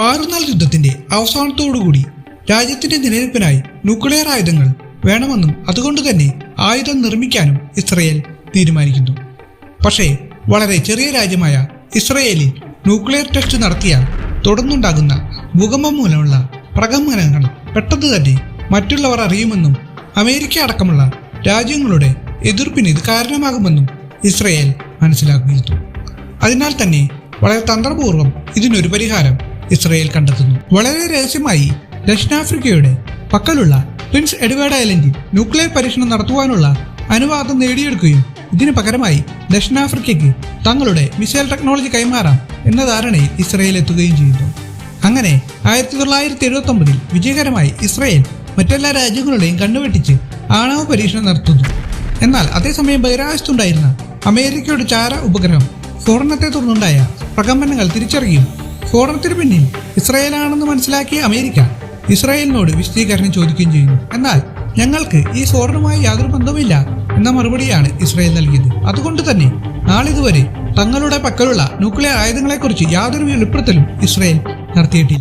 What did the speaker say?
ആറുനാൾ യുദ്ധത്തിന്റെ അവസാനത്തോടുകൂടി രാജ്യത്തിന്റെ നിലനിൽപ്പിനായി ന്യൂക്ലിയർ ആയുധങ്ങൾ വേണമെന്നും അതുകൊണ്ട് തന്നെ ആയുധം നിർമ്മിക്കാനും ഇസ്രയേൽ തീരുമാനിക്കുന്നു. പക്ഷേ വളരെ ചെറിയ രാജ്യമായ ഇസ്രയേലിൽ ന്യൂക്ലിയർ ടെസ്റ്റ് നടത്തിയാൽ തുടർന്നുണ്ടാകുന്ന ഭൂകമ്പം മൂലമുള്ള പ്രകമ്പനങ്ങൾ പെട്ടെന്ന് തന്നെ മറ്റുള്ളവർ അറിയുമെന്നും അമേരിക്ക അടക്കമുള്ള രാജ്യങ്ങളുടെ എതിർപ്പിന് ഇത് കാരണമാകുമെന്നും ഇസ്രയേൽ മനസ്സിലാക്കിയിരുന്നു. അതിനാൽ തന്നെ വളരെ തന്ത്രപൂർവം ഇതിനൊരു പരിഹാരം ഇസ്രയേൽ കണ്ടെത്തുന്നു. വളരെ രഹസ്യമായി ദക്ഷിണാഫ്രിക്കയുടെ പക്കലുള്ള പ്രിൻസ് എഡ്വേർഡ് ഐലൻഡിൽ ന്യൂക്ലിയർ പരീക്ഷണം നടത്തുവാനുള്ള അനുവാദം നേടിയെടുക്കുകയും ഇതിനു പകരമായി ദക്ഷിണാഫ്രിക്കയ്ക്ക് തങ്ങളുടെ മിസൈൽ ടെക്നോളജി കൈമാറാം എന്ന ധാരണയിൽ ഇസ്രയേൽ എത്തുകയും ചെയ്യുന്നു അങ്ങനെ ആയിരത്തി തൊള്ളായിരത്തി എഴുപത്തി ഒമ്പതിൽ വിജയകരമായി ഇസ്രയേൽ മറ്റെല്ലാ രാജ്യങ്ങളുടെയും കണ്ണുവെട്ടിച്ച് ആണവ പരീക്ഷണം നടത്തുന്നു. എന്നാൽ അതേസമയം ബഹിരാകാശത്തുണ്ടായിരുന്ന അമേരിക്കയുടെ ചാര ഉപഗ്രഹം സ്ഫോടനത്തെ തുടർന്നുണ്ടായ പ്രകമ്പനങ്ങൾ തിരിച്ചറിയും സ്ഫോടനത്തിന് പിന്നിൽ ഇസ്രായേലാണെന്ന് മനസ്സിലാക്കിയ അമേരിക്ക ഇസ്രായേലിനോട് വിശദീകരണം ചോദിക്കുകയും ചെയ്യുന്നു. എന്നാൽ ഞങ്ങൾക്ക് ഈ സ്ഫോടനവുമായി യാതൊരു ബന്ധവുമില്ല എന്ന മറുപടിയാണ് ഇസ്രായേൽ നൽകിയത്. അതുകൊണ്ട് തന്നെ നാളിതുവരെ തങ്ങളുടെ പക്കലുള്ള ന്യൂക്ലിയർ ആയുധങ്ങളെക്കുറിച്ച് യാതൊരു വെളിപ്പെടുത്തലും ഇസ്രായേൽ നടത്തിയിട്ടില്ല.